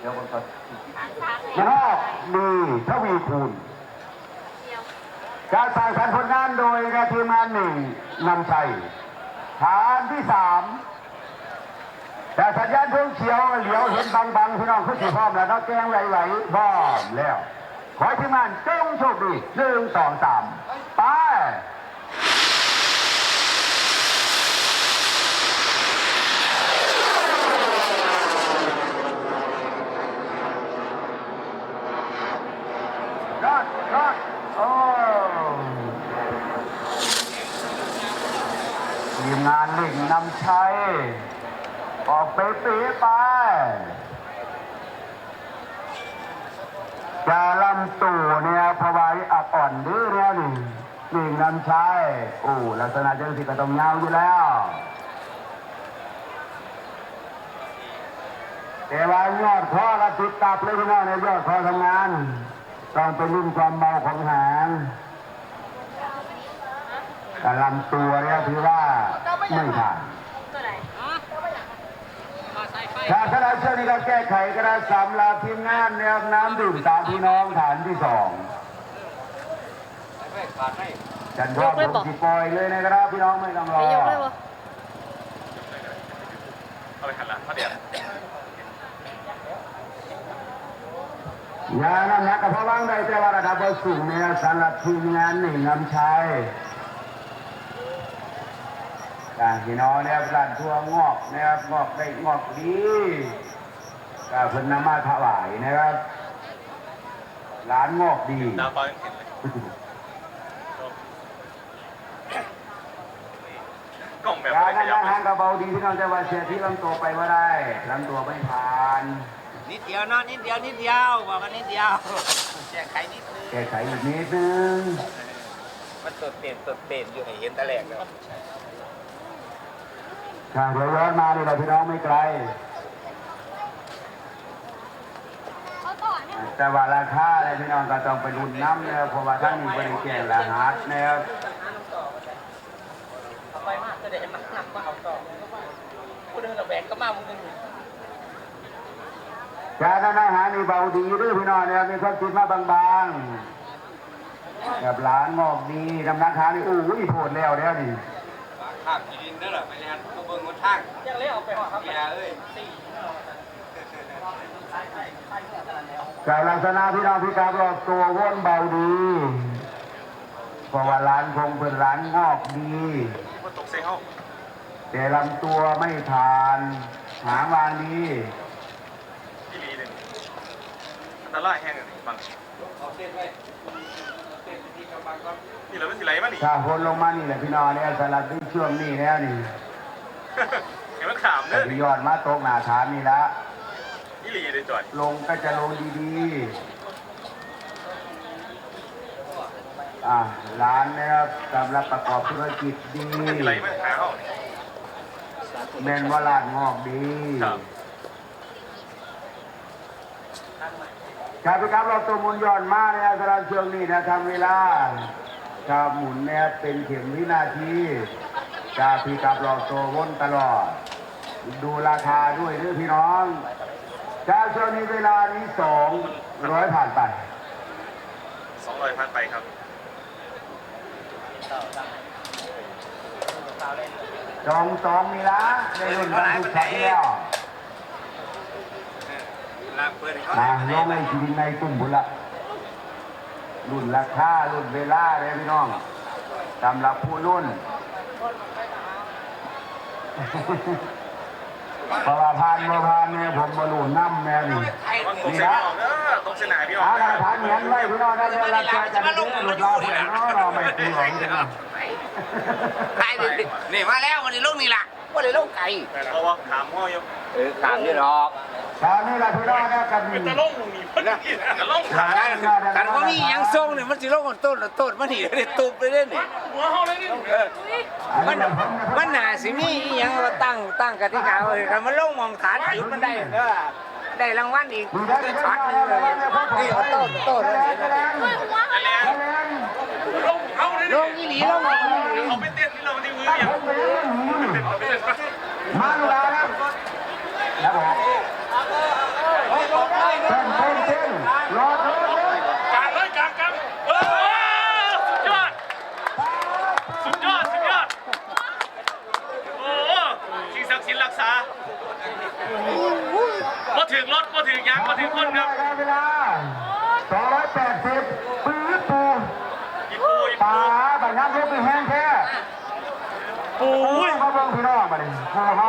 เดี๋ยวผมก่อนอกมีทวีคูณการสร้างสรรค์ผลงานโดยทีมงานหนึ่งนำชัยฐานที่สามแต่สัญญาณธงเขียวเหลียวเห็นบางบางๆพี่น้องเขาสีพร้อมแล้วแกงไหลๆพร้อมแล้ว ขอให้ทีมงานจงโชคดีหนึ่งสองสามไป รอดรอดโอ้ทีมงานหนึ่งนำ ชัย ออกไปปีไปจะลำตู่เนี่ยพวายอักอ่อนดื้อเนี่ยนี่นึ่งนำชัยโอ้ลักษณะจังสิกระต้องยาวอยู่แล้วแต่ว่ายอดข้อละติดตับเลยพี่น้องในยอดข้อทำงานต้องไปรุ่นความเบาของหางแต่ลำตัวเนี่ยถือว่าไม่ผ่าน ถ้าคณะเชื่อนี้เราแก้ไขก็ได้สำหรับทีมงานเนี่ยน้ำดื่มสามพี่น้องฐานที่สองจันทร์ผมสิปล่อยเลยนะครับพี่น้องไม่ต้องรอไม่ยกเลยบ่เอาไปหันหลังมาเดี๋ยวงานนั้นนะกับพระวังได้แต่ว่าระดับสูงเนี่ยสำหรับทีมงานหนึ่งนำชัย การพี่น้องเนี่ยร้านทั่วงอกนะครับงอกได้งอกดีก็เพิ่นนำมาถวายนะครับร้านงอกดีดาวปอยยังเห็นเลยกล้องแบบการไม่ขนั้นยับนะเลฮายงกระเบาดีพี่น้องจะว่าเสียที่ลำตัวไปว่าได้ลำตัวไม่ผ่านนิดเดียวเนาะนิดเดียวนิดเดียวบอกกันนิดเดียวแจ้งไขนิดนึงแก้ไขอีกนิดนึงมันตดเปลี่ยนตดเปลี่ยนอยู่ให้เห็นแตะแหลกแล้ว ถ้าเดี๋ยวย้อนมานี่เราพี่น้องไม่ไกลแต่ว่าราคาเนี่ยพี่น้องก็ต้องไปรุ่นน้ำเนี่ยเพราะว่าท่านมีบริแกงรหัสเนี่ยเอาไปมากก็ได้มาหนักมาเอาต่อผู้เดินระแวงก็มามึงนึงการนั้นอาหารนี่เบาดีด้วยพี่น้องเนี่ยมีความคิดมาบางๆกับหลานงอกดีน้ำหนักหานี่อู้ยโผดแล้วแล้วนี่ ข้ามกินได้หรอไปงานผู้เบิ่งคนทางยังเลยเอาไปหอครับเบียร์เอ้ยกับลักษณะพี่น้องพี่กาบรอบตัวว่นเบาดีเพราะว่าร้านคงเป็นร้านงอกดีมันตกเซ็งเขาแต่ลำตัวไม่ทาน หางวางดีที่ลีเลยอันตรายแห้งเลยบางเอาเส้นไว้เส้ นที่กำบังก็นี่เราไม่สิไรมาหนิถ้าพ้นลงมานี่แหละพี่น้องเนี่ยสำหรับที่ช่วงนี้แล้วนี่เห็นมันขามแต่เด้อพี่ยอดมาตกหนาฐานนี่ละที่ลีเลยจอยลงก็จะลงดีๆอะร้านนะครับสำหรับประกอบธุรกิจดีสิไรมาหาเขาแมนว่าร้านงอกดีครับ ครับพี่ครับเราตัวหมุนย้อนมาเนี่ยสำหรับช่วงนี้นะทำเวลาครับหมุนเนี่ยเป็นเข็มวินาทีจะพี่ครับเราตัววนตลอด ดูราคาด้วยเด้วยพี่น้องจากช่วงนี้เวลานี้สองร้อยผ่านไปสองร้อยพันไปครับจองสองนี่ละได้รุ่นกันทุกชั้นแล้ว ลาเปิดเขานะลงในชีวิตในกลุ่มบุญละรุ่นราคารุ่นเวลาเลยพี่น้องสำหรับผู้รุ่นเพราะว่าพานบ่พานเนี่ยผมบรรลุน้ำแม่นี่มันตกเซ็งออกเด้อตกเส้นหนาพี่อออากกระถานเหมือนไว้พี่น้องได้เวลาเจอกันเรื่องหลุดรอเสียงเนาะเราไม่ตีหวังกันนะใครดินี่มาแล้ววันนี้ลูกนี่ล่ะวันนี้ลูกไก่เพราะว่าขามห้อยอยู่เออขามนี่ดอก ตอนนี้แหละพี่น้องนะกันจะล่งตรงนี้พอดีจะล่งขากันว่ามียังทรงเนี่ยมันสิลงต้นต้นมันนี่ได้ตุบไปได้นี่หัวเขาเลยนี่เออมันมันน่าสิมีอีหยังว่าตั้งตั้งกติกาไว้กันมันลงมองฐานจุดมันได้เออได้รางวัลอีกมีได้ได้ได้ช็อตนึงเลยนี่เอาต้นต้นนั่นนี่แรงลงเขาเลยลงอีหลีลงอีหลีเขาไปเต้นที่เราในมือเนี่ยไปเต้นมาดูแลนะแล้วผม ถึ งรถบ่ถึงยางบ่ถึงคนครับเวลาสองร้อยแปดสิบปื้อปูอีปูอีป่าปูบัดน้ำลูกเป็นแห้งแท้ปูโอ้ยเขาเบิ่งพี่น้องมาดิพอเฮา